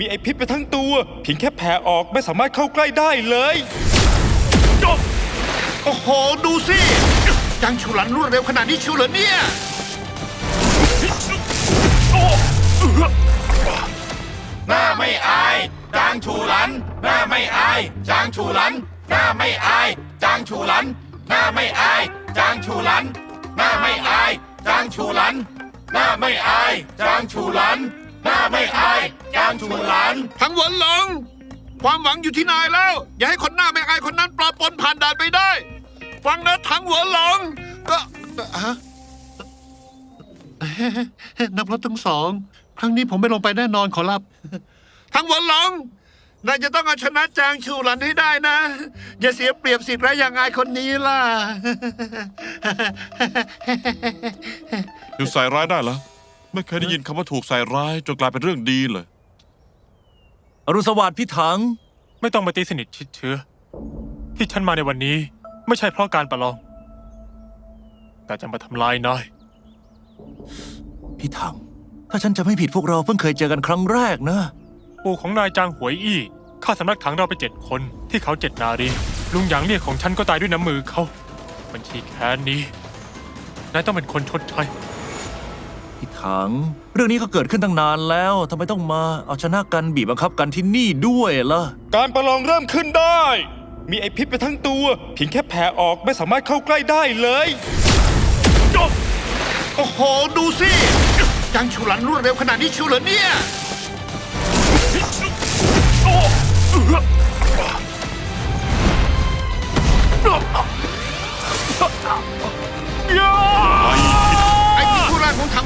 มีไอพิษไปทั้งตัวเพียงแค่แผ่ออกไม่สามารถเข้าใกล้ได้เลยโอ้โห ดูสิจังชูหลันรวดเร็วขนาดนี้ชิวเหรอเนี่ยหน้าไม่อายจางฉูหลัน หน้าไม่อายจางฉูหลัน หน้าไม่อายจางฉูหลัน หน้าไม่อายจางฉูหลัน หน้าไม่อายจางฉูหลัน หน้าไม่อายจางฉูหลัน หน้าไม่อายจางฉูหลันทั้งหวนหลง ความหวังอยู่ที่นายแล้ว อย่าให้คนหน้าไม่อายคนนั้นปลาปนผ่านด่านไปได้ ฟังนะทั้งหัวหลง ก็ฮะ นับรถทั้งสอง ครั้งนี้ผมไม่ลงไปแน่นอนขอรับ ทั้งหัวหลง นายจะต้องเอาชนะจางชูหลันให้ได้นะ อย่าเสียเปรียบสิทธิ์ไรอย่างอายคนนี้ล่ะ หยุดใส่ร้ายได้แล้ว ไม่เคยได้ยินคำว่าถูกใส่ร้ายจนกลายเป็นเรื่องดีเลย อรุณสวัสดิ์พี่ถัง ไม่ต้องมาตีสนิทชิดเชื้อ ที่ฉันมาในวันนี้ ไม่ใช่เพราะการประลอง แต่จะมาทำลายนายพี่ถัง ถ้าฉันจะไม่ผิดพวกเราเพิ่งเคยเจอกันครั้งแรกนะ ปู่ของนายจางหวยอี้ฆ่าสำนักถังเราไปเจ็ดคนที่เขาเจ็ดนารีลุงหยางเรียกของฉันก็ตายด้วยน้ำมือเขาบัญชีแค้นนี้นายต้องเป็นคนชดใช้ พี่ถัง เรื่องนี้ก็เกิดขึ้นตั้งนานแล้วทำไมต้องมาเอาชนะกันบีบบังคับกันที่นี่ด้วยล่ะ การประลองเริ่มขึ้นได้ มีไอพิษไปทั้งตัวเพียงแค่แผ่ออกไม่สามารถเข้าใกล้ได้เลยโอ้โห ดูสิจังชูหลันรวดเร็วขนาดนี้ชิวเหรอเนี่ย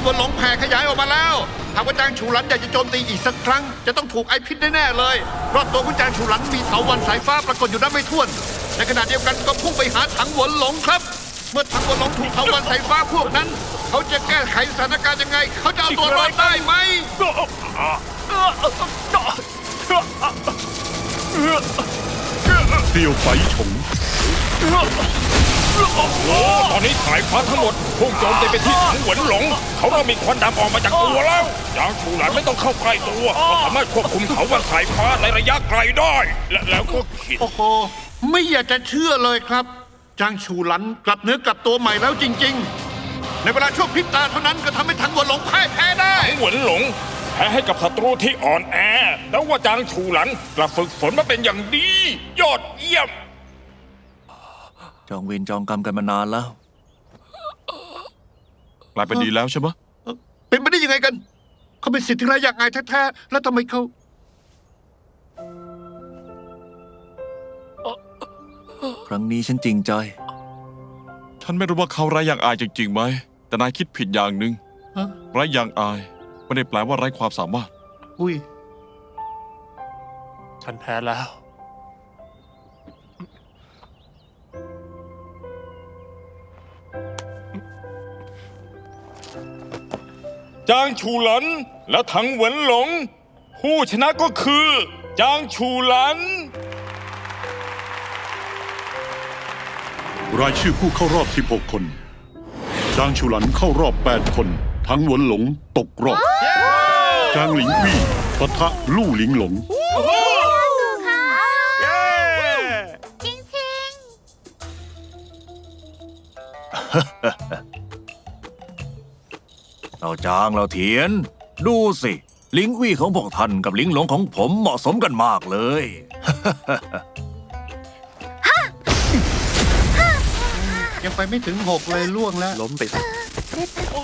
ร่างของทางบนหลงแผ่ขยายออกมาแล้วหากว่าจางฉูหลันอยากจะโจมตีอีกสักครั้ง จะต้องถูกไอพิษแน่ๆเลยเพรอบตัวของจางฉูหลันมีเถาวันสายฟ้าปรากฏอยู่นับไม่ถ้วน ในขณะเดียวกันก็พุ่งไปหาถังหวนหลงครับ เมื่อถังหวนหลงถูกเถาวันสายฟ้าพวกนั้น เขาจะแก้ไขสถานการณ์ยังไง เขาจะเอาตัวรอดได้ไหมเตียวไฟฉง ตอนนี้สายฟ้าทั้งหมดพุ่งโจมตีไปที่ถังหวนหลง เขาเริ่มมีควันดำออกมาจากตัวแล้วจางชูหลันไม่ต้องเข้าใกล้ตัวเขาสามารถควบคุมเขาวันสายฟ้าในระยะไกลได้ และแล้วก็คิดโอ้โห ไม่อยากจะเชื่อเลยครับ จางฉูหลันกลับเนื้อกลับตัวใหม่แล้วจริง ๆ ในเวลาช่วงพริบตาเท่านั้นก็ทำให้ถังหวนหลงพ่ายแพ้ได้หวนหลงแพ้ให้กับศัตรูที่อ่อนแอ แล้วว่าจางชูหลันกลับฝึกฝนมาเป็นอย่างดี ยอดเยี่ยม จองเวรจองกรรมกันมานานแล้ว กลายเป็นดีแล้วใช่ไหมเป็นไปได้ยังไงกัน เขาเป็นสิทธิราชอย่างไงแท้ๆ แล้วทำไมเขาครั้งนี้ฉันจริงใจฉันไม่รู้ว่าเขาไร้อย่างอายจริงๆไหม แต่นายคิดผิดอย่างหนึ่งฮะไร้อย่างอาย ไม่ได้แปลว่าไร้ความสามารถ อุ้ย ฉันแพ้แล้ว จางชูหลันและถังหวนหลง ผู้ชนะก็คือ จางชูหลัน รายชื่อผู้เข้ารอบ 16 คน จางชูหลันเข้ารอบ 8 คน ทั้งหวนหลงตกรอบ จางหลิงวี่ปะทะลู่หลิงหลงจริงจริง เราจางเราเถียน ดูสิ ลิงวี่ของพวกท่านกับลิงหลงของผมเหมาะสมกันมากเลย ยังไปไม่ถึงหกเลยล่วงแล้ว ล้มไปซะโอ้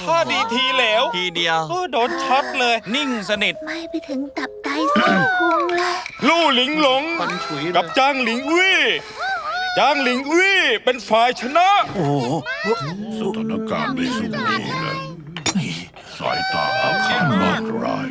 ท่าดีทีเหลวทีเดียว โอ้โดนช็อตเลย นิ่งสนิท ไม่ไปถึงตับไตเส้นพุงเลย ลู่หลิงหลง ฟันฉุยเลยกับจางหลิงวี่จางหลิงวี่เป็นฝ่ายชนะ โอ้โห สถานการณ์ในสุดนี้นะ สายตาอาฆาตมาดร้าย